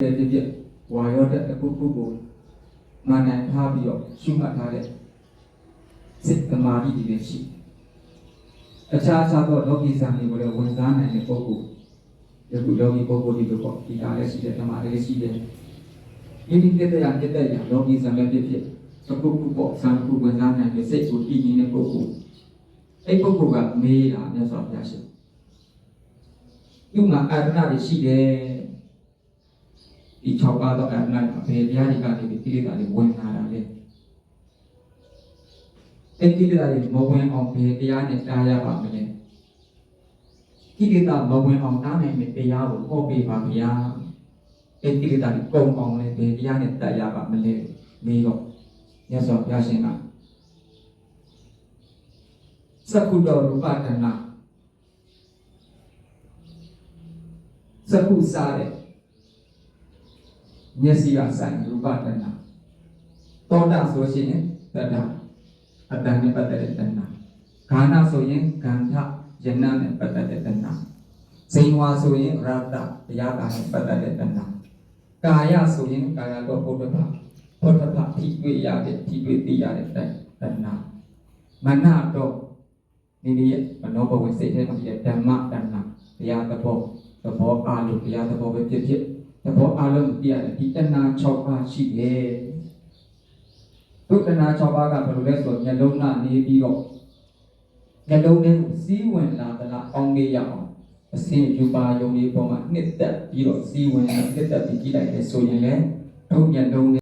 တဲ့ဖြစ်ဖြစ်ဝါရောတဲ့အခုခုကိုမှန်နိုင်ထားပြီးတော့ရှုမှတ်ထားတဲ့စိတ်သမာဓိတွေပဲရှိတယ်အခြားအခြားသောလောကီဇာမျိုးကိုလည်းဝင်စားနိုင်တဲ့ပုဂ္ဂိုလ်ယခုလောကီပုဂ္ဂိုလ်ဒီလိုပေါ့ဒီဟာလည်းရှိတယ်ဓမ္မလည်းရှိတယ်ဒီဒီတက်တဲ့ရတက်တဲ့ရလောကီဇာလည်းဖြစ်ဖြစ်အခုခုပေါ့ဇာခုဝင်စားနိုင်တဲ့စိတ်ကိုတည်နေတဲ့ပုဂ္ဂိုလ်အဲ့ပုဂ္ဂိုလ်ကမေးတာမြတ်စွာဘုရားရှင်ဒီမှာအာရဏတွေရှိတယ် ဒီ6ပါးသောအရဏမှာဘယ်တရားတွေကနေဒီကိလေသာတွေဝင်လာတာလဲအဲ့ကိလေသာတွေမဝင်အောင်ဘယ်တရားနဲ့တားရပါမလဲကိလေသာမဝင်အောင်တားနိုင်မယ့်တရားကိုဟောပေးပါဗျာအဲ့ကိလေသာတွေကုန်အောင်လည်းဘယ်တရားနဲ့တားရပါမလဲမေးတော့မြတ်စွာဘုရားရှင်ကသက္ကုတော်ရူပတဏသက္ကုစားတဲ့ မျက်စိကဆိုင်ရူပတဏ္ဍသောတာဆိုရှင်တတ္တအတ္တနဲ့ပတ်သက်တဲ့တဏ္ဍခန္ဓာဆိုရင်ခန္ဓာယနာနဲ့ပတ်သက်တဲ့တဏ္ဍဇိဝါဆိုရင်ရတ္တတရားကာနဲ့ပတ်သက်တဲ့တဏ္ဍကာယဆိုရင်ကာယတော့ဘုဒ္ဓဘာဘုဒ္ဓဘာထိတွေ့ရတဲ့ထိတွေ့သိရတဲ့တဏ္ဍမနတော့ဒီနေ့မနောဘဝစိတ်ထဲမှာရှိတဲ့ဓမ္မတဏ္ဍတရားသဘောသဘောအားလို့တရားသဘောပဲဖြစ်ဖြစ် သဘောအလုံးပြရတယ်ဒီတဏှာ6ပါးရှိတယ်ဒုတဏှာ6ပါးကဘယ်လိုလဲဆိုတော့မျက်လုံးကနေပြီးတော့မျက်လုံးထဲကိုစီးဝင်လာသလားအောင်းလေးရအောင်အစင်းယူပါယုံလေးပေါ်မှာနှစ်သက်ပြီးတော့စီးဝင်လာနှစ်သက်ပြီးကြည့်လိုက်တယ်ဆိုရင်လည်းဒုမျက်လုံး